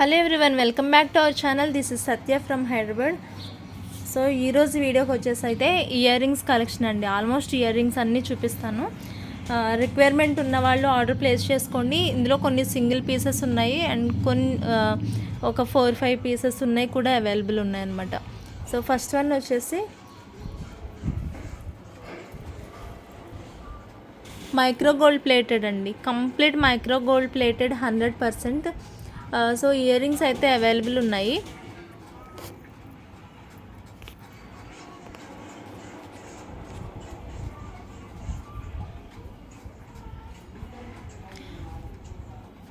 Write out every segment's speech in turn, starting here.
Hello everyone welcome back to our channel. This is Satya from Hyderabad. So ఈరోజు వీడియోకి వచ్చేసి అయితే earrings collection అండి. Almost earrings అన్నీ చూపిస్తాను. రిక్వైర్మెంట్ ఉన్న వాళ్ళు ఆర్డర్ ప్లేస్ చేసుకోండి. ఇందులో కొన్ని సింగిల్ పీసెస్ ఉన్నాయి అండ్ కొన్ని ఒక ఫోర్ ఫైవ్ పీసెస్ ఉన్నాయి కూడా అవైలబుల్ ఉన్నాయన్నమాట. సో ఫస్ట్ వన్ వచ్చేసి మైక్రో గోల్డ్ ప్లేటెడ్ అండి. Complete micro gold plated hundred percent so earrings అయితే అవైలబుల్ ఉన్నాయి.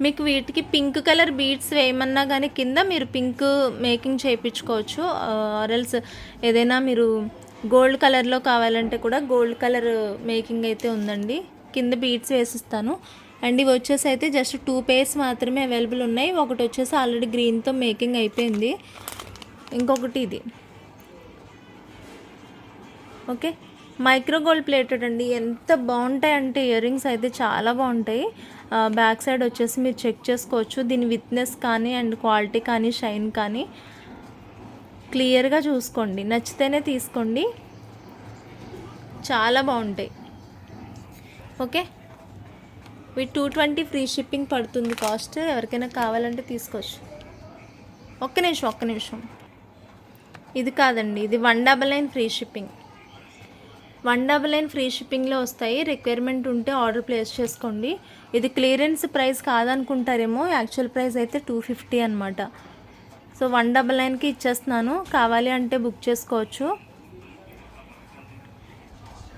మీకు వీటికి పింక్ కలర్ బీడ్స్ వేయమన్నా కానీ కింద మీరు పింక్ మేకింగ్ చేయించుకోవచ్చు. ఆరల్స్ ఏదైనా మీరు గోల్డ్ కలర్లో కావాలంటే కూడా గోల్డ్ కలర్ మేకింగ్ అయితే ఉందండి. కింద బీడ్స్ వేసిస్తాను. అండ్ ఇవి వచ్చేసి అయితే జస్ట్ టూ పేర్స్ మాత్రమే అవైలబుల్ ఉన్నాయి. ఒకటి వచ్చేసి ఆల్రెడీ గ్రీన్తో మేకింగ్ అయిపోయింది. ఇంకొకటి ఇది. ఓకే మైక్రో గోల్డ్ ప్లేటెడ్ అండి. ఎంత బాగుంటాయి అంటే ఇయర్ రింగ్స్ అయితే చాలా బాగుంటాయి. బ్యాక్ సైడ్ వచ్చేసి మీరు చెక్ చేసుకోవచ్చు. దీని విత్నెస్ కానీ అండ్ క్వాలిటీ కానీ షైన్ కానీ క్లియర్గా చూసుకోండి. నచ్చితేనే తీసుకోండి. చాలా బాగుంటాయి. ఓకే వీటి టూ ట్వంటీ ఫ్రీ షిప్పింగ్ పడుతుంది కాస్ట్ ఎవరికైనా కావాలంటే తీసుకోవచ్చు. ఒక్క నిమిషం ఒక్క నిమిషం. ఇది కాదండి ఇది one double nine free shipping one double nine free షిప్పింగ్లో వస్తాయి. రిక్వైర్మెంట్ ఉంటే ఆర్డర్ ప్లేస్ చేసుకోండి. ఇది క్లియరెన్స్ ప్రైస్ కాదనుకుంటారేమో యాక్చువల్ ప్రైస్ అయితే టూ ఫిఫ్టీ అనమాట సో వన్ డబల్ నైన్కి ఇచ్చేస్తున్నాను. కావాలి అంటే బుక్ చేసుకోవచ్చు.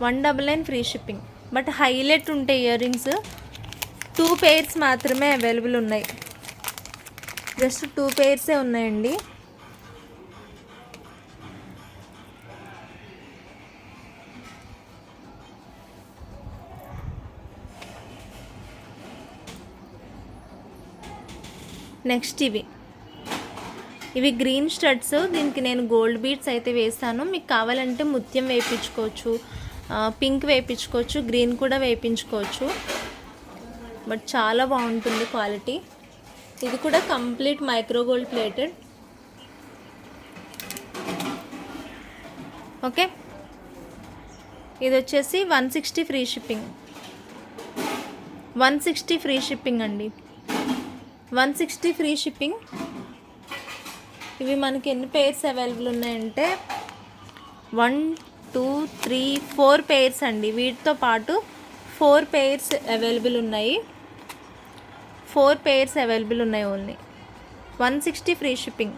One double nine free shipping but highlight ఉంటాయి ఇయర్ రింగ్స్ టూ పెయిర్స్ మాత్రమే అవైలబుల్ ఉన్నాయి. జస్ట్ టూ పెయిర్సే ఉన్నాయండి. నెక్స్ట్ ఇవి. ఇవి గ్రీన్ స్టడ్స్ దీనికి నేను గోల్డ్ బీడ్స్ అయితే వేస్తాను మీకు కావాలంటే ముత్యం వేయించుకోవచ్చు పింక్ వేయించుకోవచ్చు గ్రీన్ కూడా వేయించుకోవచ్చు. బట్ చాలా బాగుంటుంది క్వాలిటీ. ఇది కూడా complete micro gold plated. Okay. ఇది వచ్చేసి one sixty free shipping. One sixty free shipping అండి. One sixty free shipping. ఇవి మనకి ఎన్ని పేర్స్ అవైలబుల్ ఉన్నాయంటే one two three four pairs అండి. వీటితో పాటు ఫోర్ పేర్స్ అవైలబుల్ ఉన్నాయి. ఫోర్ పేర్స్ అవైలబుల్ ఉన్నాయి only. One sixty free shipping.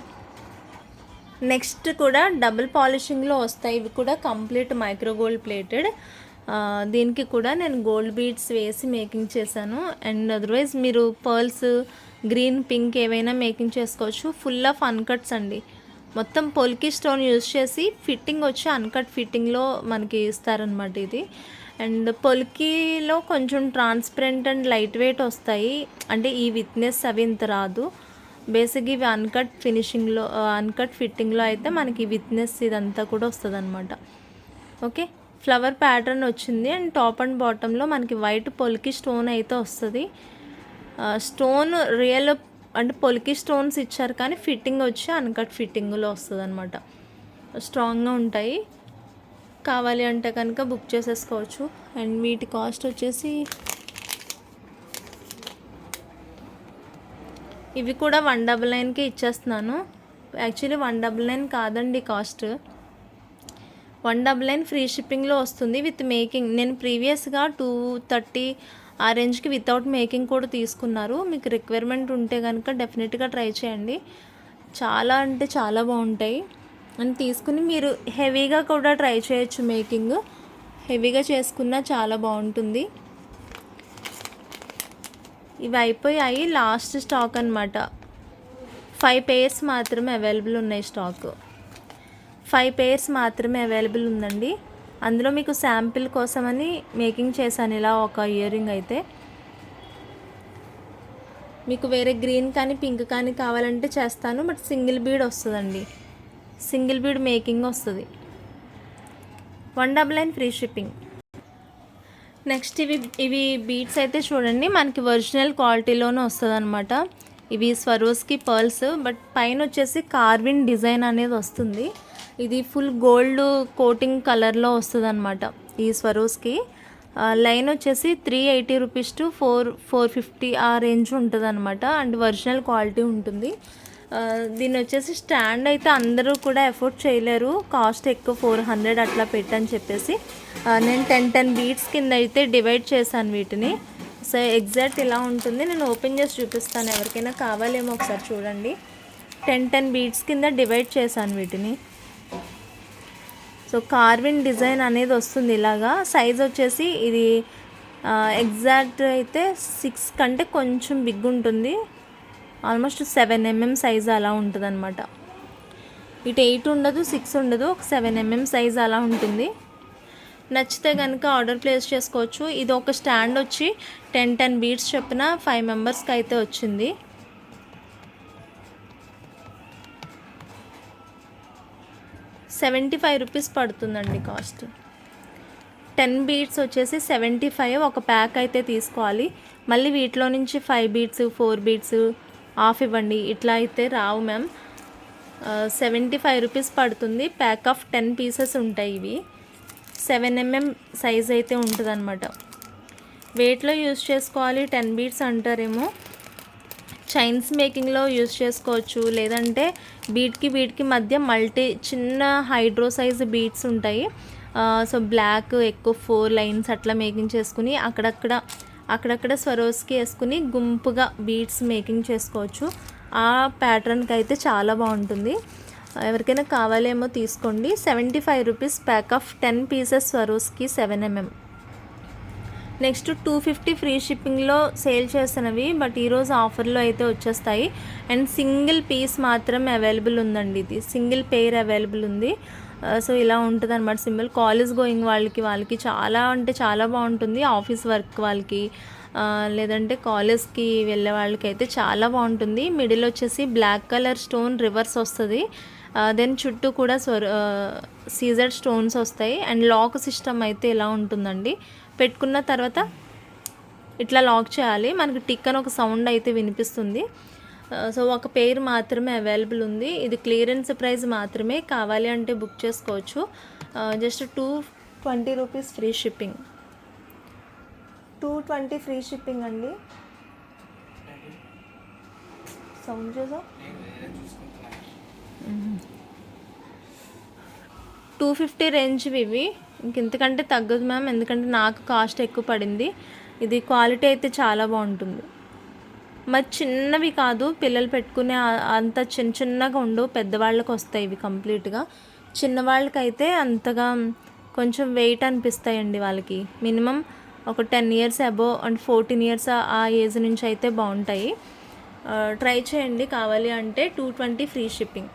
Next కూడా డబుల్ పాలిషింగ్లో వస్తాయి. ఇవి కూడా కంప్లీట్ మైక్రో గోల్డ్ ప్లేటెడ్. దీనికి కూడా నేను గోల్డ్ బీడ్స్ వేసి మేకింగ్ చేశాను. అండ్ అదర్వైజ్ మీరు పర్ల్స్ గ్రీన్ పింక్ ఏవైనా మేకింగ్ చేసుకోవచ్చు. ఫుల్ ఆఫ్ అన్కట్స్ అండి. మొత్తం పొలికి స్టోన్ యూజ్ చేసి ఫిట్టింగ్ వచ్చి అన్కట్ ఫిట్టింగ్లో మనకి ఇస్తారనమాట ఇది. అండ్ పొలికిలో కొంచెం ట్రాన్స్పరెంట్ అండ్ లైట్ వెయిట్ వస్తాయి. అంటే ఈ విత్నెస్ అవి ఇంత రాదు. బేసిక్ ఇవి అన్కట్ ఫినిషింగ్లో అన్కట్ ఫిట్టింగ్లో అయితే మనకి విత్నెస్ ఇదంతా కూడా వస్తుంది అనమాట ఓకే? ఫ్లవర్ ప్యాటర్న్ వచ్చింది. అండ్ టాప్ అండ్ బాటంలో మనకి వైట్ పొలికి స్టోన్ అయితే వస్తుంది. స్టోన్ రియల్ అంటే పొలికి స్టోన్స్ ఇచ్చారు కానీ ఫిట్టింగ్ వచ్చి అన్కట్ ఫిట్టింగ్లో వస్తుంది అనమాట స్ట్రాంగ్గా ఉంటాయి. కావాలి అంటే కనుక బుక్ చేసేసుకోవచ్చు. అండ్ వీటి కాస్ట్ వచ్చేసి ఇవి కూడా వన్ డబల్ నైన్కి ఇచ్చేస్తున్నాను. యాక్చువల్లీ వన్ డబల్ నైన్ కాదండి cost. One double nine free షిప్పింగ్లో వస్తుంది విత్ మేకింగ్. నేను ప్రీవియస్గా టూ థర్టీ ఆ రేంజ్కి వితౌట్ మేకింగ్ కూడా తీసుకున్నారు. మీకు రిక్వైర్మెంట్ ఉంటే కనుక డెఫినెట్గా ట్రై చేయండి. చాలా అంటే చాలా బాగుంటాయి. అని తీసుకుని మీరు హెవీగా కూడా ట్రై చేయొచ్చు మేకింగ్. హెవీగా చేసుకున్నా చాలా బాగుంటుంది. ఇవి అయిపోయాయి. లాస్ట్ స్టాక్ అనమాట ఫైవ్ పేర్స్ మాత్రమే అవైలబుల్ ఉన్నాయి స్టాక్. ఫైవ్ పేర్స్ మాత్రమే అవైలబుల్ ఉందండి. అందులో మీకు శాంపిల్ కోసమని మేకింగ్ చేశాను ఇలా ఒక ఇయర్ రింగ్ అయితే. మీకు వేరే గ్రీన్ కానీ పింక్ కానీ కావాలంటే చేస్తాను బట్ సింగిల్ బీడ్ వస్తుందండి. సింగిల్ బీడ్ మేకింగ్ వస్తుంది. One double nine free shipping. Next ఇవి ఇవి బీట్స్ అయితే చూడండి మనకి ఒరిజినల్ క్వాలిటీలోనే వస్తుంది అనమాట ఇవి స్వరోస్కి పర్ల్స్ బట్ పైన వచ్చేసి కార్విన్ డిజైన్ అనేది వస్తుంది. ఇది ఫుల్ గోల్డ్ కోటింగ్ కలర్లో వస్తుంది అనమాట ఈ స్వరోస్కి. లైన్ వచ్చేసి three eighty rupees to four four fifty ఆ రేంజ్ ఉంటుంది అనమాట అండ్ ఒరిజినల్ క్వాలిటీ ఉంటుంది. దీన్ని వచ్చేసి స్టాండ్ అయితే అందరూ కూడా ఎఫోర్డ్ చేయలేరు. కాస్ట్ ఎక్కువ ఫోర్ హండ్రెడ్ అట్లా పెట్టని చెప్పేసి. నేను టెన్ టెన్ బీట్స్ కింద అయితే డివైడ్ చేశాను వీటిని. సో ఎగ్జాక్ట్ ఇలా ఉంటుంది. నేను ఓపెన్ చేసి చూపిస్తాను. ఎవరికైనా కావాలేమో ఒకసారి చూడండి. టెన్ టెన్ బీట్స్ కింద డివైడ్ చేశాను వీటిని. సో కార్విన్ డిజైన్ అనేది వస్తుంది ఇలాగా. సైజ్ వచ్చేసి ఇది ఎగ్జాక్ట్ అయితే సిక్స్ కంటే కొంచెం బిగ్ ఉంటుంది. ఆల్మోస్ట్ సెవెన్ ఎంఎం సైజ్ అలా ఉంటుంది అనమాట ఇటు ఎయిట్ ఉండదు సిక్స్ ఉండదు ఒక సెవెన్ ఎంఎం సైజ్ అలా ఉంటుంది. నచ్చితే కనుక ఆర్డర్ ప్లేస్ చేసుకోవచ్చు. ఇది ఒక స్టాండ్ వచ్చి టెన్ టెన్ బీట్స్ చొప్పున ఫైవ్ మెంబర్స్కి అయితే వచ్చింది. సెవెంటీ ఫైవ్ రూపీస్ పడుతుందండి కాస్ట్ టెన్ బీట్స్ వచ్చేసి సెవెంటీ ఫైవ్ ఒక ప్యాక్ అయితే తీసుకోవాలి. మళ్ళీ వీటిలో నుంచి five beads four beads off ఇవ్వండి. ఇట్లా అయితే రావు మ్యామ్. సెవెంటీ ఫైవ్ రూపీస్ పడుతుంది. ప్యాక్ ఆఫ్ టెన్ పీసెస్ ఉంటాయి ఇవి. సెవెన్ ఎంఎం సైజ్ అయితే ఉంటుంది అనమాట వెయిట్లో యూస్ చేసుకోవాలి. టెన్ బీట్స్ అంటారేమో. చైన్స్ మేకింగ్లో యూస్ చేసుకోవచ్చు. లేదంటే బీట్కి బీట్కి మధ్య మల్టీ చిన్న హైడ్రో సైజ్ బీట్స్ ఉంటాయి. సో బ్లాక్ ఎక్కువ ఫోర్ లైన్స్ అట్లా మేకింగ్ చేసుకుని అక్కడక్కడ అక్కడక్కడ స్వరోస్కి వేసుకుని గుంపుగా బీడ్స్ మేకింగ్ చేసుకోవచ్చు. ఆ ప్యాటర్న్కి అయితే చాలా బాగుంటుంది. ఎవరికైనా కావాలేమో తీసుకోండి. Seventy five rupees pack of ten pieces Swarovski seven mm next two fifty free షిప్పింగ్లో సేల్ చేస్తున్నవి బట్ ఈరోజు ఆఫర్లో అయితే వచ్చేస్తాయి. అండ్ సింగిల్ పీస్ మాత్రం అవైలబుల్ ఉందండి ఇది. సింగిల్ పెయిర్ అవైలబుల్ ఉంది. సో ఇలా ఉంటుంది అనమాట సింబల్ కాలేజ్ గోయింగ్ వాళ్ళకి వాళ్ళకి చాలా అంటే చాలా బాగుంటుంది. ఆఫీస్ వర్క్ వాళ్ళకి లేదంటే కాలేజ్కి వెళ్ళే వాళ్ళకి అయితే చాలా బాగుంటుంది. మిడిల్ వచ్చేసి బ్లాక్ కలర్ స్టోన్ రివర్స్ వస్తుంది. దెన్ చుట్టూ కూడా స్వర్ సీజర్ స్టోన్స్ వస్తాయి. అండ్ లాక్ సిస్టమ్ అయితే ఇలా ఉంటుందండి. పెట్టుకున్న తర్వాత ఇట్లా లాక్ చేయాలి. మనకి టిక్ అని ఒక సౌండ్ అయితే వినిపిస్తుంది. సో ఒక పేర్ మాత్రమే అవైలబుల్ ఉంది. ఇది క్లియరెన్స్ ప్రైస్ మాత్రమే కావాలి అంటే బుక్ చేసుకోవచ్చు. Just two twenty rupees free shipping two twenty free shipping అండి. సౌండ్ చేసా టూ ఫిఫ్టీ రేంజ్ ఇవి. ఇంక తగ్గదు మ్యామ్ ఎందుకంటే నాకు కాస్ట్ ఎక్కువ పడింది. ఇది క్వాలిటీ అయితే చాలా బాగుంటుంది. మరి చిన్నవి కాదు పిల్లలు పెట్టుకునే అంత చిన్న చిన్నగా ఉండవు పెద్దవాళ్ళకి వస్తాయి ఇవి కంప్లీట్గా. చిన్నవాళ్ళకైతే అంతగా కొంచెం వెయిట్ అనిపిస్తాయండి వాళ్ళకి. మినిమం ఒక ten years above and fourteen years ఆ ఏజ్ నుంచి అయితే బాగుంటాయి. ట్రై చేయండి. కావాలి అంటే two twenty free shipping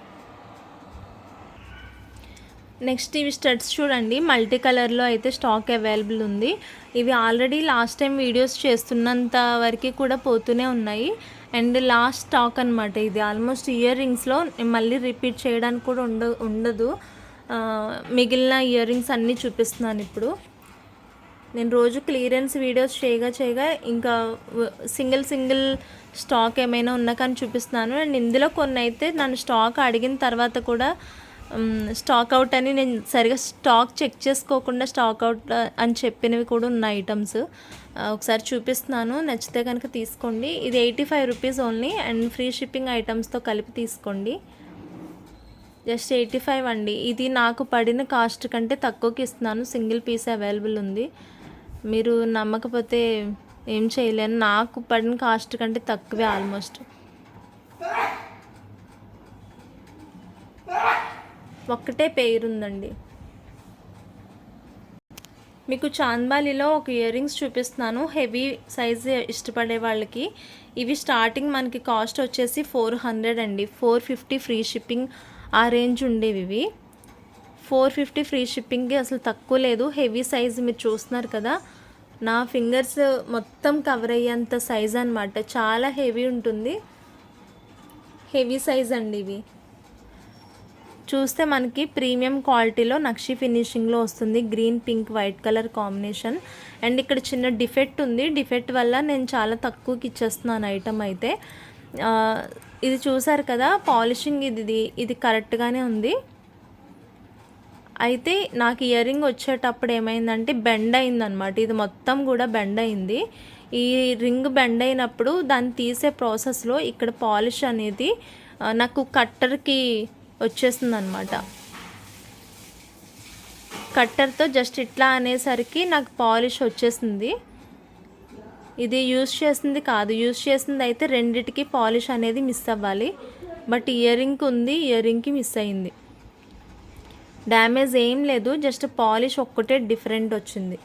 next ఇవి స్టడ్స్ చూడండి మల్టీ కలర్లో అయితే స్టాక్ అవైలబుల్ ఉంది. ఇవి ఆల్రెడీ లాస్ట్ టైం వీడియోస్ చేస్తున్నంత వరకు కూడా పోతూనే ఉన్నాయి. అండ్ లాస్ట్ స్టాక్ అనమాట ఇది. ఆల్మోస్ట్ ఇయర్ రింగ్స్లో మళ్ళీ రిపీట్ చేయడానికి కూడా ఉండ ఉండదు. మిగిలిన ఇయర్ రింగ్స్ అన్నీ చూపిస్తున్నాను ఇప్పుడు. నేను రోజు క్లియరెన్స్ వీడియోస్ చేయగా చేయగా ఇంకా సింగిల్ సింగిల్ స్టాక్ ఏమైనా ఉన్నా కానీ చూపిస్తున్నాను. అండ్ ఇందులో కొన్ని అయితే నన్ను స్టాక్ అడిగిన తర్వాత కూడా స్టాక్ అవుట్ అని నేను సరిగా స్టాక్ చెక్ చేసుకోకుండా స్టాక్ అవుట్ అని చెప్పినవి కూడా ఉన్న ఐటమ్స్ ఒకసారి చూపిస్తున్నాను. నచ్చితే కనుక తీసుకోండి. ఇది eighty five rupees only and free shipping ఐటమ్స్తో కలిపి తీసుకోండి. జస్ట్ ఎయిటీ ఫైవ్ అండి. ఇది నాకు పడిన కాస్ట్ కంటే తక్కువకి ఇస్తున్నాను. సింగిల్ పీస్ అవైలబుల్ ఉంది. మీరు నమ్మకపోతే ఏం చేయలేను. నాకు పడిన కాస్ట్ కంటే తక్కువే ఆల్మోస్ట్ ఒక్కటే పేరు ఉందండి మీకు చాంద్బాలిలో ఒక ఇయర్ రింగ్స్ చూపిస్తున్నాను. హెవీ సైజ్ ఇష్టపడే వాళ్ళకి. ఇవి స్టార్టింగ్ మనకి కాస్ట్ వచ్చేసి ఫోర్ హండ్రెడ్ అండి. ఫోర్ ఫిఫ్టీ ఫ్రీ షిప్పింగ్ ఆ రేంజ్ ఉండేవి ఇవి. ఫోర్ ఫిఫ్టీ ఫ్రీ షిప్పింగ్కి అసలు తక్కువ లేదు. హెవీ సైజ్ మీరు చూస్తున్నారు కదా. నా ఫింగర్స్ మొత్తం కవర్ అయ్యేంత సైజ్ అనమాట చాలా హెవీ ఉంటుంది. హెవీ సైజ్ అండి ఇవి. చూస్తే మనకి ప్రీమియం క్వాలిటీలో నక్షి ఫినిషింగ్లో వస్తుంది. Green pink white colour combination. And ఇక్కడ చిన్న డిఫెక్ట్ ఉంది. డిఫెక్ట్ వల్ల నేను చాలా తక్కువకి ఇచ్చేస్తున్నాను ఐటమ్ అయితే. ఇది చూసారు కదా పాలిషింగ్ ఇది ఇది- కరెక్ట్గానే ఉంది. అయితే నాకు ఇయర్ రింగ్ వచ్చేటప్పుడు ఏమైందంటే బెండ్ అయిందనమాట ఇది మొత్తం కూడా బెండ్ అయింది. ఈ రింగ్ బెండ్ అయినప్పుడు దాన్ని తీసే ప్రాసెస్లో ఇక్కడ పాలిష్ అనేది నాకు కట్టర్కి వచ్చేస్తుంది అనమాట కట్టర్తో జస్ట్ ఇట్లా అనేసరికి నాకు పాలిష్ వచ్చేసింది. ఇది యూస్ చేసింది కాదు. యూస్ చేసింది అయితే రెండిటికి పాలిష్ అనేది మిస్ అవ్వాలి. బట్ ఇయర్ రింగ్ ఉంది ఇయర్ రింగ్కి మిస్ అయింది. డ్యామేజ్ ఏం లేదు జస్ట్ పాలిష్ ఒక్కటే డిఫరెంట్ వచ్చింది.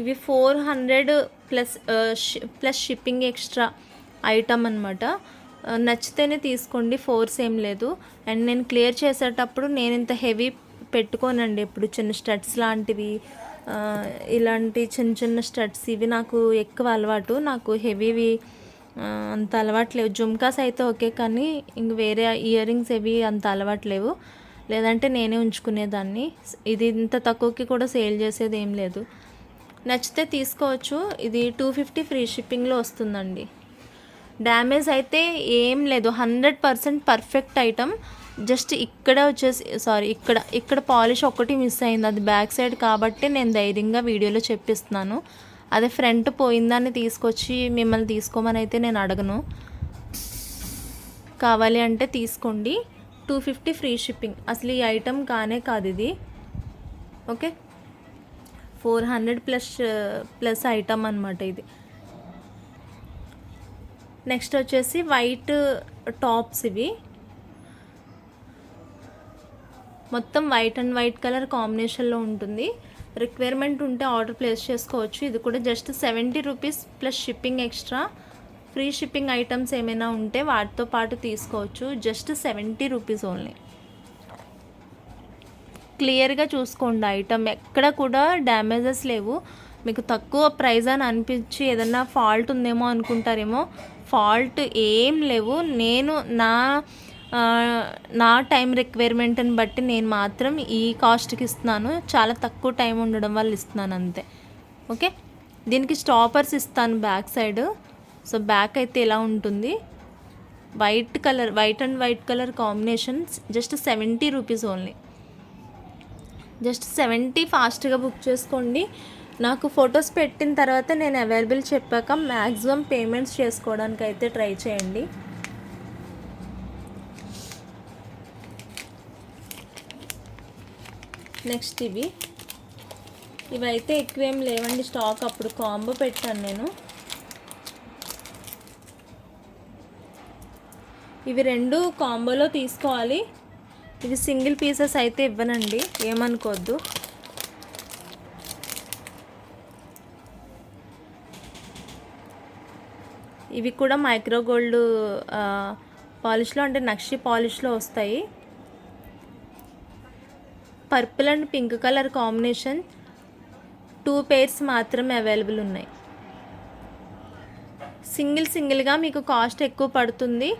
ఇవి four hundred plus plus shipping extra item అనమాట నచ్చితేనే తీసుకోండి ఫోర్స్ ఏం లేదు. అండ్ నేను క్లియర్ చేసేటప్పుడు నేను ఇంత హెవీ పెట్టుకోనండి ఇప్పుడు చిన్న స్టడ్స్ లాంటివి ఇలాంటి చిన్న చిన్న స్టడ్స్ ఇవి నాకు ఎక్కువ అలవాటు. నాకు హెవీవి అంత అలవాట్లేవు జుమ్కాస్ అయితే ఓకే కానీ ఇంక వేరే ఇయర్ రింగ్స్ ఏవి అంత అలవాట్లేవు లేదంటే నేనే ఉంచుకునేదాన్ని. ఇది ఇంత తక్కువకి కూడా సేల్ చేసేది ఏం లేదు. నచ్చితే తీసుకోవచ్చు. ఇది టూ ఫిఫ్టీ ఫ్రీ షిప్పింగ్లో వస్తుందండి. డ్యామేజ్ అయితే ఏం లేదు. Hundred percent perfect item. Just ఇక్కడ వచ్చేసి సారీ ఇక్కడ ఇక్కడ పాలిష్ ఒక్కటి మిస్ అయింది. అది బ్యాక్ సైడ్ కాబట్టి నేను ధైర్యంగా వీడియోలో చెప్పిస్తున్నాను. అదే ఫ్రంట్ పోయిందాన్ని తీసుకొచ్చి మిమ్మల్ని తీసుకోమని అయితే నేను అడగను. కావాలి అంటే తీసుకోండి. Two fifty free shipping. అసలు ఈ ఐటమ్ కానే కాదు ఇది. Okay? Four hundred plus plus item అనమాట ఇది. నెక్స్ట్ వచ్చేసి వైట్ టాప్స్ ఇవి. మొత్తం వైట్ అండ్ వైట్ కలర్ కాంబినేషన్లో ఉంటుంది. రిక్వైర్మెంట్ ఉంటే ఆర్డర్ ప్లేస్ చేసుకోవచ్చు. ఇది కూడా just seventy rupees plus shipping extra. Free shipping items ఏమైనా ఉంటే వాటితో పాటు తీసుకోవచ్చు. Just seventy rupees only. క్లియర్గా చూసుకోండి ఐటమ్. ఎక్కడ కూడా డ్యామేజెస్ లేవు. మీకు తక్కువ ప్రైస్ అని అనిపించి ఏదన్నా ఫాల్ట్ ఉందేమో అనుకుంటారేమో. ఫాల్ట్ ఏం లేవు. నేను నా నా టైం రిక్వైర్మెంట్ని బట్టి నేను మాత్రం ఈ కాస్ట్కి ఇస్తున్నాను. చాలా తక్కువ టైం ఉండడం వల్ల ఇస్తున్నాను అంతే. ఓకే? దీనికి స్టాపర్స్ ఇస్తాను బ్యాక్ సైడ్. సో బ్యాక్ అయితే ఇలా ఉంటుంది? White colour white and white colour combination just seventy rupees only. Just seventy ఫాస్ట్గా బుక్ చేసుకోండి. నాకు ఫొటోస్ పెట్టిన తర్వాత నేను అవైలబుల్ చెప్పాక మ్యాక్సిమం పేమెంట్స్ చేసుకోవడానికి అయితే ట్రై చేయండి. నెక్స్ట్ ఇవి. ఇవైతే ఎక్కువేం లేవండి స్టాక్ అప్పుడు కాంబో పెట్టాను నేను. ఇవి రెండు కాంబోలో తీసుకోవాలి. ఇవి సింగిల్ పీసెస్ అయితే ఇవ్వనండి ఏమనుకోవద్దు ఇవి కూడా మైక్రో గోల్డ్ పాలిష్లో అంటే నక్షి పాలిష్లో వస్తాయి. Purple and pink colour combination two pairs మాత్రమే అవైలబుల్ ఉన్నాయి. సింగిల్ సింగిల్గా మీకు కాస్ట్ ఎక్కువ పడుతుంది.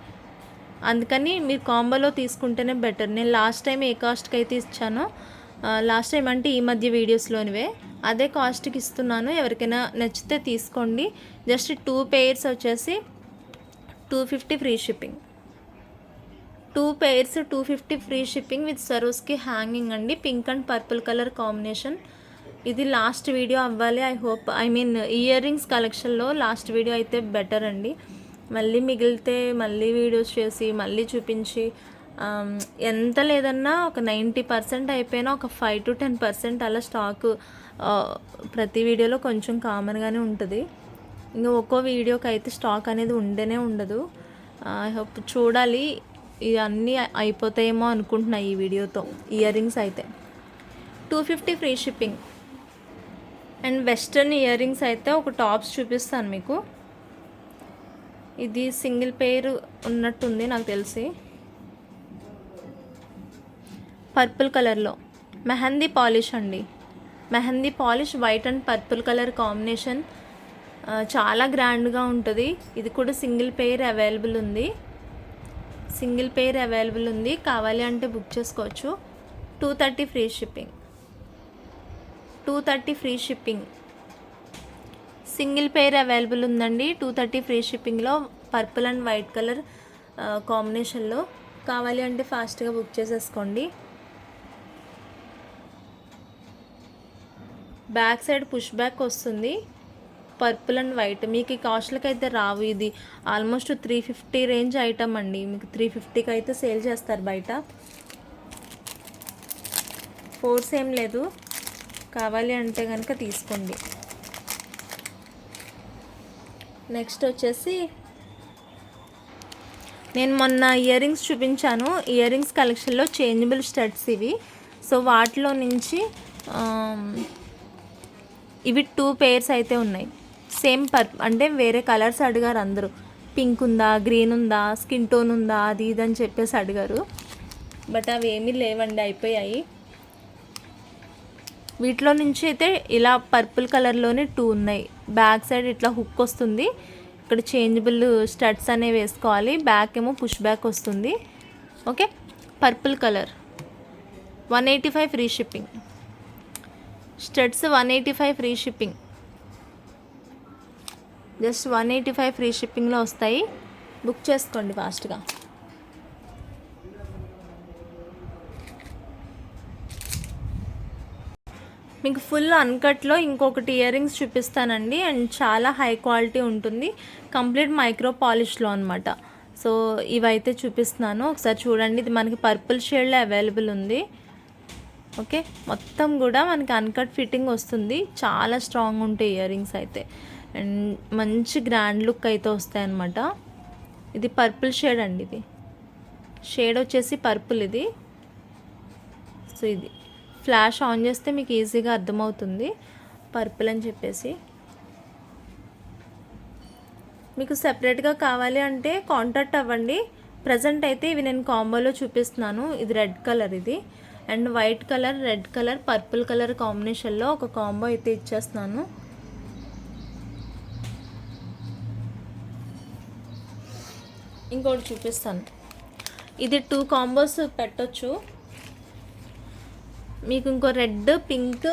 అందుకని మీరు కాంబోలో తీసుకుంటేనే బెటర్. నేను లాస్ట్ టైం ఏ కాస్ట్కి అయితే ఇచ్చానో లాస్ట్ టైం అంటే ఈ మధ్య వీడియోస్లోనివే. అదే కాస్ట్కి ఇస్తున్నాను. ఎవరికైనా నచ్చితే తీసుకోండి. జస్ట్ టూ పేర్స్ వచ్చేసి two fifty free shipping. Two pairs two fifty free shipping with Swarovski hanging అండి. Pink and purple colour combination. ఇది లాస్ట్ వీడియో అవ్వాలి. I hope I mean earrings కలెక్షన్లో లాస్ట్ వీడియో అయితే బెటర్ అండి. మళ్ళీ మిగిలితే మళ్ళీ వీడియోస్ చేసి మళ్ళీ చూపించి ఎంత లేదన్నా ఒక నైంటీ పర్సెంట్ అయిపోయినా ఒక ఫైవ్ టు టెన్ పర్సెంట్ అలా స్టాక్ ప్రతి వీడియోలో కొంచెం కామన్గానే ఉంటుంది. ఇంకా ఒక్కో వీడియోకి అయితే స్టాక్ అనేది ఉండనే ఉండదు. ఐ హోప్ చూడాలి. ఇవన్నీ అయిపోతాయేమో అనుకుంటున్నా ఈ వీడియోతో. ఇయర్ రింగ్స్ అయితే. Two fifty free shipping and western earrings అయితే ఒక టాప్స్ చూపిస్తాను మీకు. ఇది సింగిల్ పేరు ఉన్నట్టుంది నాకు తెలిసి. పర్పుల్ కలర్లో మెహందీ పాలిష్ అండి. Mehndi polish white and purple colour combination చాలా గ్రాండ్గా ఉంటుంది. ఇది కూడా సింగిల్ పేర్ అవైలబుల్ ఉంది. సింగిల్ పేర్ అవైలబుల్ ఉంది. కావాలి అంటే బుక్ చేసుకోవచ్చు. Two thirty free shipping. Two thirty free shipping. Single pair available ఉందండి. టూ థర్టీ ఫ్రీ షిప్పింగ్లో పర్పుల్ అండ్ వైట్ కలర్ కాంబినేషన్లో. కావాలి అంటే ఫాస్ట్గా బుక్ చేసేసుకోండి. బ్యాక్ సైడ్ పుష్ బ్యాక్ వస్తుంది. Purple and white. మీకు ఈ కాస్ట్లకి అయితే రావు ఇది. Almost three fifty range item అండి. మీకు త్రీ ఫిఫ్టీకి అయితే సేల్ చేస్తారు బయట. ఫోర్స్ ఏం లేదు. కావాలి అంటే కనుక తీసుకోండి. నెక్స్ట్ వచ్చేసి నేను మొన్న ఇయర్ రింగ్స్ చూపించాను. ఇయర్ రింగ్స్ కలెక్షన్లో చేంజబుల్ స్టడ్స్ ఇవి. సో వాటిలో నుంచి ఇవి టూ పేర్స్ అయితే ఉన్నాయి. సేమ్ పర్ అంటే వేరే కలర్స్ అడిగారు అందరూ. పింక్ ఉందా గ్రీన్ ఉందా స్కిన్ టోన్ ఉందా అది ఇది అని చెప్పేసి అడిగారు. బట్ అవి ఏమీ లేవండి అయిపోయాయి. వీటిలో నుంచి అయితే ఇలా పర్పుల్ కలర్లోనే టూ ఉన్నాయి. బ్యాక్ సైడ్ ఇట్లా హుక్ వస్తుంది. ఇక్కడ చేంజబుల్ స్టడ్స్ అనేవి వేసుకోవాలి. బ్యాక్ ఏమో పుష్ బ్యాక్ వస్తుంది. Okay purple colour one eighty five free shipping studs one eighty five free shipping just one eighty five free షిప్పింగ్లో వస్తాయి. బుక్ చేసుకోండి ఫాస్ట్గా. మీకు ఫుల్ అన్కట్లో ఇంకొకటి ఇయర్ రింగ్స్ చూపిస్తానండి. అండ్ చాలా హై క్వాలిటీ ఉంటుంది. కంప్లీట్ మైక్రో పాలిష్లో అనమాట సో ఇవైతే చూపిస్తున్నాను. ఒకసారి చూడండి. ఇది మనకి పర్పుల్ షేడ్లో అవైలబుల్ ఉంది. ఓకే? మొత్తం కూడా మనకి అన్కట్ ఫిట్టింగ్ వస్తుంది. చాలా స్ట్రాంగ్ ఉంటాయి ఇయర్ రింగ్స్ అయితే. అండ్ మంచి గ్రాండ్ లుక్ అయితే వస్తాయి అన్నమాట ఇది పర్పుల్ షేడ్ అండి ఇది. షేడ్ వచ్చేసి పర్పుల్ ఇది. సో ఇది. ఫ్లాష్ ఆన్ చేస్తే మీకు ఈజీగా అర్థమవుతుంది. పర్పుల్ అని చెప్పేసి. మీకు సెపరేట్గా కావాలి అంటే కాంటాక్ట్ అవ్వండి. ప్రజెంట్ అయితే ఇవి నేను కాంబోలో చూపిస్తున్నాను. ఇది రెడ్ కలర్ ఇది. And white colour red colour purple colour కాంబినేషన్లో ఒక కాంబో అయితే ఇచ్చేస్తున్నాను. ఇంకోటి చూపిస్తాను. ఇది టూ కాంబోస్ పెట్టొచ్చు. మీకు ఇంకో red pink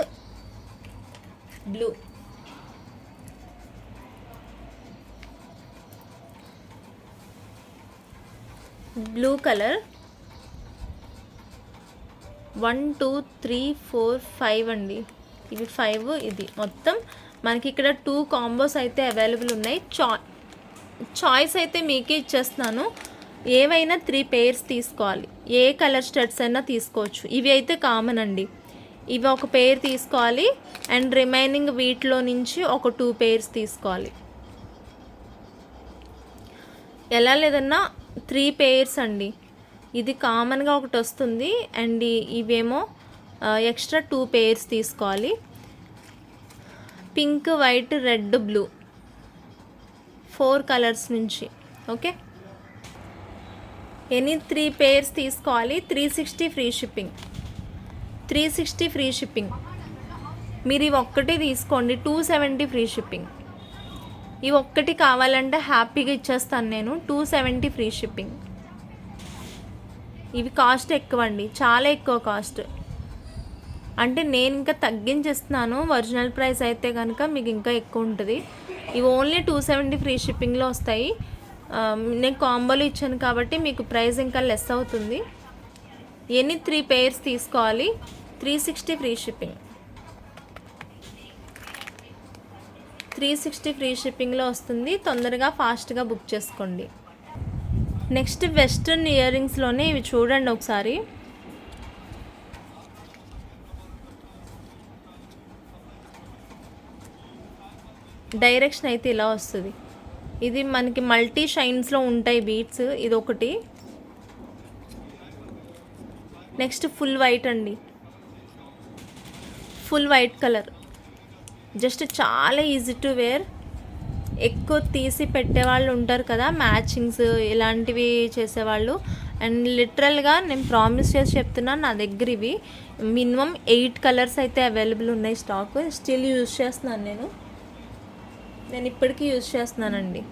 blue. Blue colour. One two three four five అండి. ఇవి ఫైవ్ ఇది. మొత్తం మనకి ఇక్కడ టూ కాంబోస్ అయితే అవైలబుల్ ఉన్నాయి. చా చాయిస్ అయితే మీకే ఇచ్చేస్తున్నాను. ఏవైనా త్రీ పేర్స్ తీసుకోవాలి. ఏ కలర్ స్టడ్స్ అయినా తీసుకోవచ్చు. ఇవి అయితే కామన్ అండి. ఇవి ఒక పేర్ తీసుకోవాలి. అండ్ రిమైనింగ్ వీటిలో నుంచి ఒక టూ పేర్స్ తీసుకోవాలి. ఎలా లేదన్నా త్రీ పేర్స్ అండి. ఇది కామన్గా ఒకటి వస్తుంది. అండ్ ఇవేమో ఎక్స్ట్రా టూ పేర్స్ తీసుకోవాలి. Pink white red blue four colours నుంచి. ఓకే ఎనీ త్రీ పేర్స్ తీసుకోవాలి. Three sixty free shipping three sixty free shipping మీరు ఇవి ఒక్కటి తీసుకోండి. టూ సెవెంటీ ఫ్రీ షిప్పింగ్ ఇవి ఒక్కటి కావాలంటే హ్యాపీగా ఇచ్చేస్తాను నేను. టూ సెవెంటీ ఫ్రీ షిప్పింగ్ ఇవి కాస్ట్ ఎక్కువ అండి చాలా ఎక్కువ కాస్ట్. అంటే నేను ఇంకా తగ్గించేస్తున్నాను ఒరిజినల్ ప్రైస్ అయితే కనుక మీకు ఇంకా ఎక్కువ ఉంటుంది. ఇవి ఓన్లీ టూ సెవెంటీ ఫ్రీ షిప్పింగ్లో వస్తాయి. నేను కాంబోలు ఇచ్చాను కాబట్టి మీకు ప్రైస్ ఇంకా లెస్ అవుతుంది. ఎన్ని త్రీ పేర్స్ తీసుకోవాలి? Three sixty free shipping. Three sixty free షిప్పింగ్లో వస్తుంది. తొందరగా ఫాస్ట్గా బుక్ చేసుకోండి. నెక్స్ట్ వెస్ట్రన్ ఇయర్ రింగ్స్లోనే ఇవి చూడండి ఒకసారి. డైరెక్షన్ అయితే ఇలా వస్తుంది. ఇది మనకి మల్టీ షైన్స్లో ఉంటాయి బీట్స్ ఇది ఒకటి నెక్స్ట్ ఫుల్ వైట్ అండి. Full white colour. జస్ట్ చాలా ఈజీ టు వేర్. ఎక్కువ తీసి పెట్టేవాళ్ళు ఉంటారు కదా మ్యాచింగ్స్ ఇలాంటివి చేసేవాళ్ళు. అండ్ లిటరల్గా నేను ప్రామిస్ చేసి చెప్తున్నాను నా దగ్గర ఇవి. మినిమం ఎయిట్ కలర్స్ అయితే అవైలబుల్ ఉన్నాయి స్టాక్. స్టిల్ యూజ్ చేస్తున్నాను నేను. నేను ఇప్పటికీ యూజ్ చేస్తున్నానండి.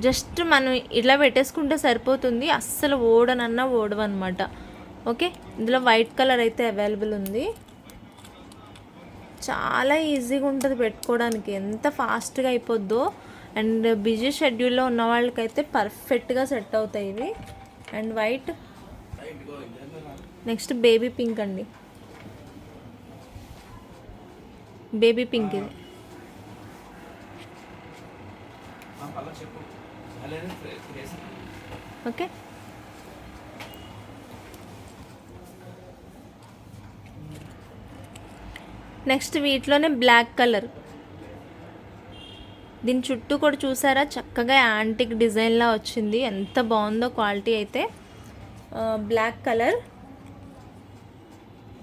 జస్ట్ మనం ఇలా పెట్టేసుకుంటే సరిపోతుంది. అస్సలు ఓడనన్నా ఓడవన్నమాట. ఓకే? ఇందులో వైట్ కలర్ అయితే అవైలబుల్ ఉంది. చాలా ఈజీగా ఉంటుంది పెట్టుకోవడానికి. ఎంత ఫాస్ట్గా అయిపోద్దో. అండ్ బిజీ షెడ్యూల్లో ఉన్న వాళ్ళకైతే పర్ఫెక్ట్గా సెట్ అవుతాయి ఇవి. And white. Next baby pink అండి. బేబీ పింక్ ఇది. ఓకే. నెక్స్ట్ వీటిలోనే బ్లాక్ కలర్. దీని చుట్టూ కూడా చూసారా? చక్కగా యాంటిక్ డిజైన్లా వచ్చింది. ఎంత బాగుందో క్వాలిటీ అయితే. Black colour.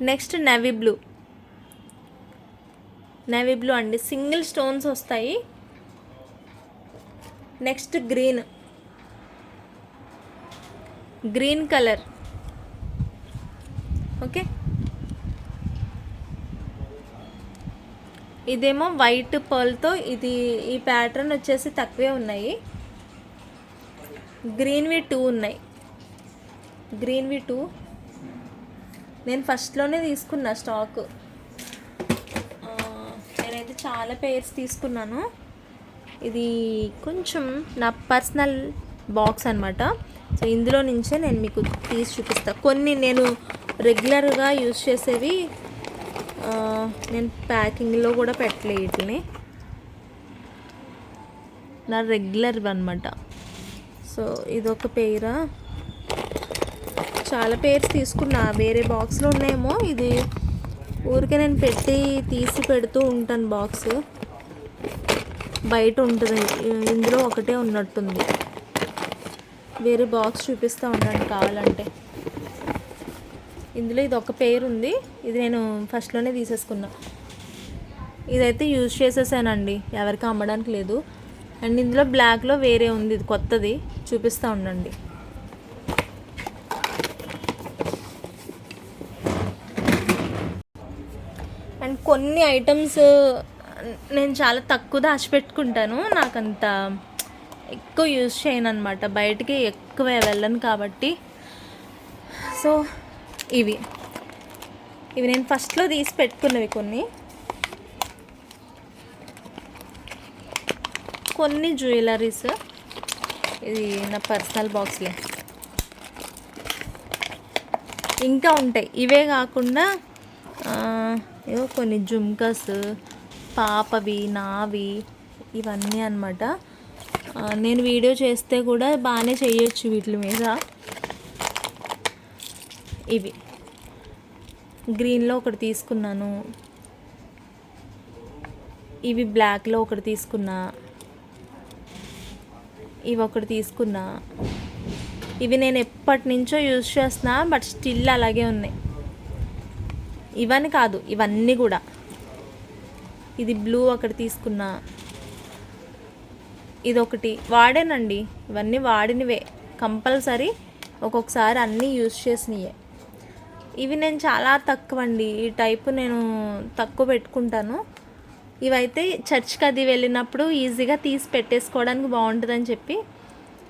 Next navy blue. Navy blue అండి. సింగిల్ స్టోన్స్ వస్తాయి. Next green. Green colour. Okay? ఇదేమో వైట్ పర్ల్తో ఇది ఈ ప్యాటర్న్ వచ్చేసి తక్కువే ఉన్నాయి. గ్రీన్వి టూ ఉన్నాయి. గ్రీన్వి టూ. నేను ఫస్ట్లోనే తీసుకున్నా స్టాక్. నేనైతే చాలా పేర్స్ తీసుకున్నాను. ఇది కొంచెం నా పర్సనల్ బాక్స్ అనమాట సో ఇందులో నుంచే నేను మీకు తీసి చూపిస్తాను కొన్ని నేను రెగ్యులర్గా యూస్ చేసేవి నేను ప్యాకింగ్లో కూడా పెట్టలే వీటిని. నా రెగ్యులర్ అనమాట సో ఇదొక పేరా? చాలా పేర్స్ తీసుకున్నా. వేరే బాక్స్లో ఉన్నాయేమో. ఇది ఊరికే నేను పెట్టి తీసి పెడుతూ ఉంటాను బాక్స్. బయట ఉంటుంది. ఇందులో ఒకటే ఉన్నట్టుంది. వేరే బాక్స్ చూపిస్తూ ఉండండి కావాలంటే. ఇందులో ఇది ఒక పేరు ఉంది. ఇది నేను ఫస్ట్లోనే తీసేసుకున్నా. ఇదైతే యూజ్ చేసేసానండి. ఎవరికి అమ్మడానికి లేదు. అండ్ ఇందులో బ్లాక్లో వేరే ఉంది. ఇది కొత్తది. చూపిస్తూ ఉండండి. అండ్ కొన్ని ఐటమ్స్ నేను చాలా తక్కువ దాచిపెట్టుకుంటాను. నాకంత ఎక్కువ యూజ్ చేయను అనమాట బయటికి ఎక్కువ వెళ్ళను కాబట్టి. సో ఇవి. ఇవి నేను ఫస్ట్లో తీసి పెట్టుకున్నవి కొన్ని. కొన్ని జ్యువెలరీస్. ఇది నా పర్సనల్ బాక్స్లే. ఇంకా ఉంటాయి. ఇవే కాకుండా ఏవో కొన్ని జుమ్కస్ పాపవి నావి ఇవన్నీ అనమాట నేను వీడియో చేస్తే కూడా బాగానే చేయొచ్చు వీటి మీద. ఇవి. గ్రీన్లో ఒకటి తీసుకున్నాను. ఇవి బ్లాక్లో ఒకటి తీసుకున్నా. ఇవి ఒకటి తీసుకున్నా. ఇవి నేను ఎప్పటి నుంచో యూజ్ చేస్తున్నా బట్ స్టిల్ అలాగే ఉన్నాయి. ఇవని కాదు ఇవన్నీ కూడా. ఇది బ్లూ ఒకటి తీసుకున్నా. ఇది ఒకటి వాడేనండి. ఇవన్నీ వాడినవే. కంపల్సరీ ఒక్కొక్కసారి అన్నీ యూజ్ చేసినవే ఇవి నేను చాలా తక్కువ అండి ఈ టైపు నేను తక్కువ పెట్టుకుంటాను. ఇవైతే చర్చ్కి అది వెళ్ళినప్పుడు ఈజీగా తీసి పెట్టేసుకోవడానికి బాగుంటుందని చెప్పి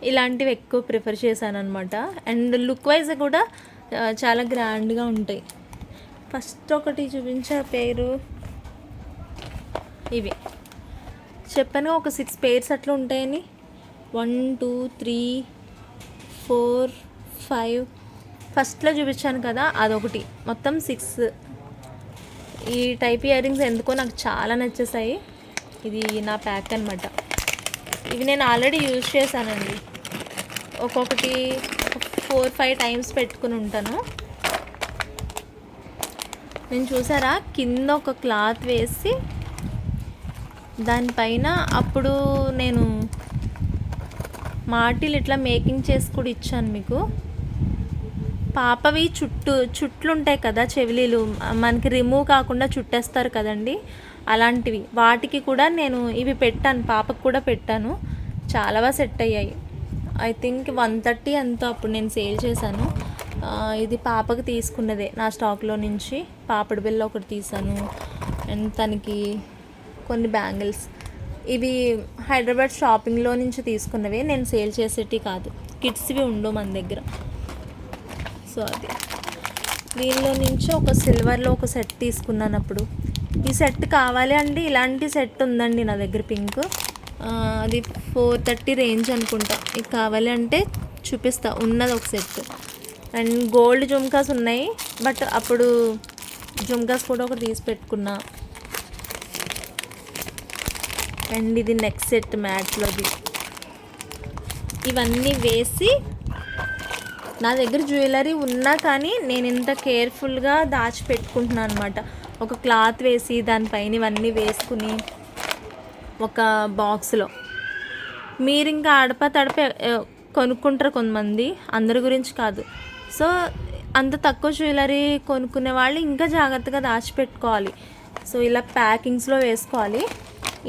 ఇలాంటివి ఎక్కువ ప్రిఫర్ చేశాను అనమాట అండ్ లుక్ వైజ్ కూడా చాలా గ్రాండ్గా ఉంటాయి. ఫస్ట్ ఒకటి చూపించే పేరు ఇవి. చెప్పాను ఒక సిక్స్ పేర్స్ అట్లా ఉంటాయని. One two three four five ఫస్ట్లో చూపించాను కదా అదొకటి. మొత్తం సిక్స్ ఈ టైప్ ఇయర్ రింగ్స్ ఎందుకో నాకు చాలా నచ్చేసాయి. ఇది నా ప్యాక్ అనమాట ఇవి నేను ఆల్రెడీ యూజ్ చేశానండి. ఒక్కొక్కటి ఫోర్ ఫైవ్ టైమ్స్ పెట్టుకుని ఉంటాను. నేను చూసారా? కింద ఒక క్లాత్ వేసి దానిపైన అప్పుడు నేను మాటిల్ ఇట్లా మేకింగ్ చేసి కూడా ఇచ్చాను మీకు. పాపవి చుట్టు చుట్లు ఉంటాయి కదా చెవిలీలు. మనకి రిమూవ్ కాకుండా చుట్టేస్తారు కదండి. అలాంటివి. వాటికి కూడా నేను ఇవి పెట్టాను. పాపకు కూడా పెట్టాను. చాలా బాగా సెట్ అయ్యాయి. ఐ థింక్ వన్ థర్టీ ఎంతో అప్పుడు నేను సేల్ చేశాను. ఇది పాపకు తీసుకున్నదే నా స్టాక్లో నుంచి. పాపడి బిల్ల ఒకటి తీసాను అండ్ తనకి కొన్ని బ్యాంగిల్స్. ఇవి హైదరాబాద్ షాపింగ్లో నుంచి తీసుకున్నవి. నేను సేల్ చేసేటి కాదు. కిడ్స్వి ఉండవు మన దగ్గర. సో అది. దీనిలో నుంచి ఒక సిల్వర్లో ఒక సెట్ తీసుకున్నాను అప్పుడు. ఈ సెట్ కావాలి అండి ఇలాంటి సెట్ ఉందండి నా దగ్గర పింక్. అది ఫోర్ థర్టీ రేంజ్ అనుకుంటా. ఇది కావాలి అంటే చూపిస్తా ఉన్నది ఒక సెట్. అండ్ గోల్డ్ జుమ్కాస్ ఉన్నాయి బట్ అప్పుడు జుమ్కాస్ కూడా ఒకటి తీసి పెట్టుకున్నా. అండ్ ఇది నెక్స్ట్ సెట్ మ్యాట్లోది. ఇవన్నీ వేసి నా దగ్గర జ్యువెలరీ ఉన్నా కానీ నేను ఇంత కేర్ఫుల్గా దాచిపెట్టుకుంటున్నాను అనమాట ఒక క్లాత్ వేసి దానిపైన ఇవన్నీ వేసుకుని ఒక బాక్స్లో మీరు ఇంకా అడప తడప కొనుక్కుంటారు కొంతమంది. అందరి గురించి కాదు. సో అంత తక్కువ జ్యువెలరీ కొనుక్కునే వాళ్ళు ఇంకా జాగ్రత్తగా దాచిపెట్టుకోవాలి. సో ఇలా ప్యాకింగ్స్లో వేసుకోవాలి.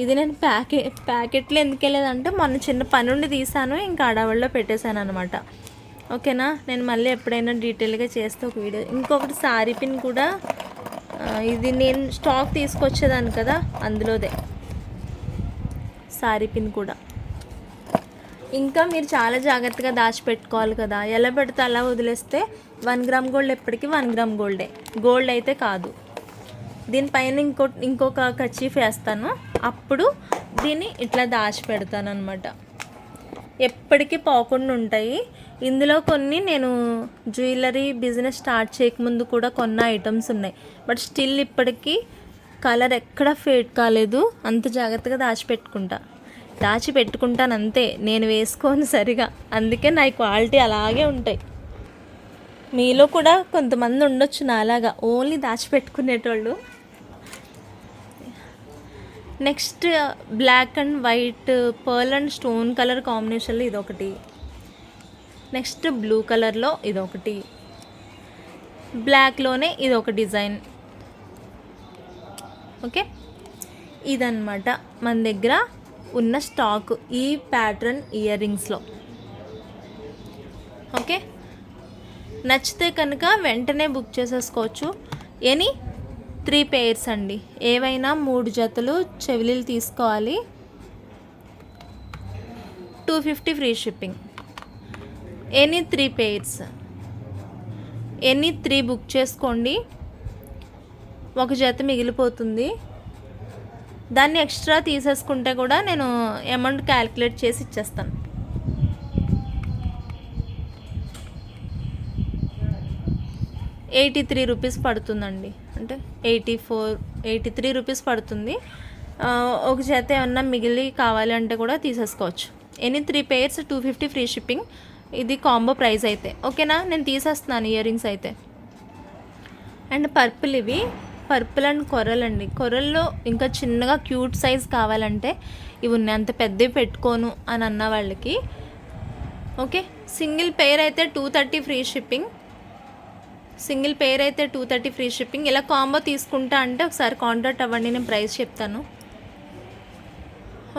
ఇది నేను ప్యాకె ప్యాకెట్లో ఎందుకు వెళ్ళేదంటే మొన్న చిన్న పని ఉండి తీసాను ఇంకా అడవుల్లో పెట్టేశాను అనమాట ఓకేనా? నేను మళ్ళీ ఎప్పుడైనా డీటెయిల్గా చేస్తే ఒక వీడియో. ఇంకొకటి సారీ పిన్ కూడా ఇది నేను స్టాక్ తీసుకొచ్చేదాన్ని కదా అందులోదే. సారీ పిన్ కూడా. ఇంకా మీరు చాలా జాగ్రత్తగా దాచిపెట్టుకోవాలి కదా. ఎలా పెడితే అలా వదిలేస్తే వన్ గ్రామ్ గోల్డ్ ఎప్పటికీ వన్ గ్రామ్ గోల్డే. గోల్డ్ అయితే కాదు. దీనిపైన ఇంకో ఇంకొక కచీఫ్ వేస్తాను. అప్పుడు దీన్ని ఇట్లా దాచి పెడతాను అనమాట ఎప్పటికీ పోకుండా ఉంటాయి. ఇందులో కొన్ని నేను జ్యువెలరీ బిజినెస్ స్టార్ట్ చేయకముందు కూడా కొన్న ఐటమ్స్ ఉన్నాయి. బట్ స్టిల్ ఇప్పటికీ కలర్ ఎక్కడ ఫేడ్ కాలేదు. అంత జాగ్రత్తగా దాచిపెట్టుకుంటా దాచిపెట్టుకుంటాను అంతే. నేను వేసుకోను సరిగా. అందుకే నా క్వాలిటీ అలాగే ఉంటాయి. మీలో కూడా కొంతమంది ఉండొచ్చు నాలాగా. Only దాచిపెట్టుకునేటోళ్ళు next black and white pearl and stone colour కాంబినేషన్లో ఇదొకటి. నెక్స్ట్ బ్లూ కలర్లో ఇదొకటి. బ్లాక్లోనే ఇది ఒక డిజైన్. ఓకే? ఇదన్నమాట మన దగ్గర ఉన్న స్టాక్ ఈ ప్యాటర్న్ ఇయర్ రింగ్స్లో ఓకే? నచ్చితే కనుక వెంటనే బుక్ చేసేసుకోవచ్చు. ఎనీ త్రీ పేర్స్ అండి. ఏవైనా మూడు జతలు చెవిలీలు తీసుకోవాలి. Two fifty free shipping. Any three pairs any three book చేసుకోండి. ఒక జత మిగిలిపోతుంది. దాన్ని ఎక్స్ట్రా తీసేసుకుంటే కూడా నేను అమౌంట్ క్యాలిక్యులేట్ చేసి ఇచ్చేస్తాను. ఎయిటీ త్రీ రూపీస్ పడుతుందండి. అంటే eighty four eighty three rupees పడుతుంది. ఒక చేత ఏమన్నా మిగిలి కావాలి అంటే కూడా తీసేసుకోవచ్చు. Any three pairs two fifty free shipping. ఇది కాంబో ప్రైస్ అయితే. ఓకేనా? నేను తీసేస్తున్నాను ఇయర్ రింగ్స్ అయితే. అండ్ పర్పుల్ ఇవి. పర్పుల్ అండ్ కొర్రలు అండి. కొర్రల్లో ఇంకా చిన్నగా క్యూట్ సైజ్ కావాలంటే ఇవి ఉన్నాయి అంత పెద్దవి పెట్టుకోను అని అన్న వాళ్ళకి. ఓకే? సింగిల్ పేర్ అయితే two thirty free shipping. Single pair అయితే టూ థర్టీ ఫ్రీ షిప్పింగ్. ఇలా కాంబో తీసుకుంటా అంటే ఒకసారి కాంటాక్ట్ అవ్వండి నేను ప్రైస్ చెప్తాను.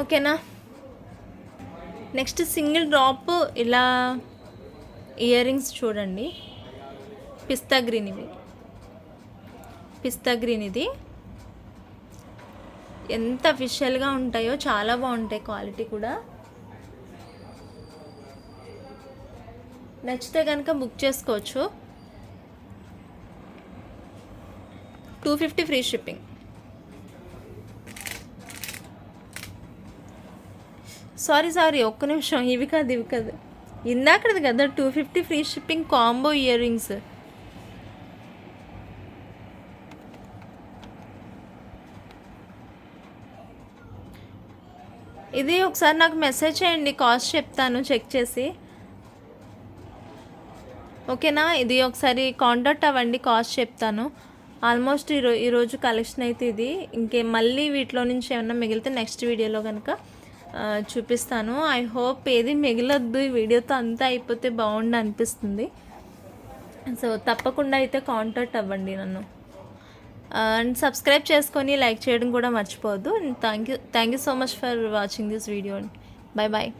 ఓకేనా? నెక్స్ట్ సింగిల్ డ్రాప్ ఇలా ఇయర్ రింగ్స్ చూడండి. పిస్తా గ్రీన్ ఇవి పిస్తా గ్రీన్ ఇది ఎంత అఫిషియల్గా ఉంటాయో చాలా బాగుంటాయి క్వాలిటీ కూడా. నచ్చితే కనుక బుక్ చేసుకోవచ్చు. Two fifty free shipping. Sorry sorry ఒక్క నిమిషం. ఇవి కాదు ఇవి కాదు. ఇందాకది కదా two fifty free shipping combo earrings ఇది ఒకసారి నాకు మెసేజ్ చేయండి కాస్ట్ చెప్తాను చెక్ చేసి. ఓకేనా? ఇది ఒకసారి కాంటాక్ట్ అవ్వండి కాస్ట్ చెప్తాను. ఆల్మోస్ట్ ఈరో ఈరోజు కలెక్షన్ అయితే ఇది. ఇంకే మళ్ళీ వీటిలో నుంచి ఏమన్నా మిగిలితే నెక్స్ట్ వీడియోలో కనుక చూపిస్తాను. ఐ హోప్ ఏది మిగలొద్దు. ఈ వీడియోతో అంతా అయిపోతే బాగుండు అనిపిస్తుంది. సో తప్పకుండా అయితే కాంటాక్ట్ అవ్వండి నన్ను. అండ్ సబ్స్క్రైబ్ చేసుకొని లైక్ చేయడం కూడా మర్చిపోవద్దు. Thank you thank you so much for watching this video bye bye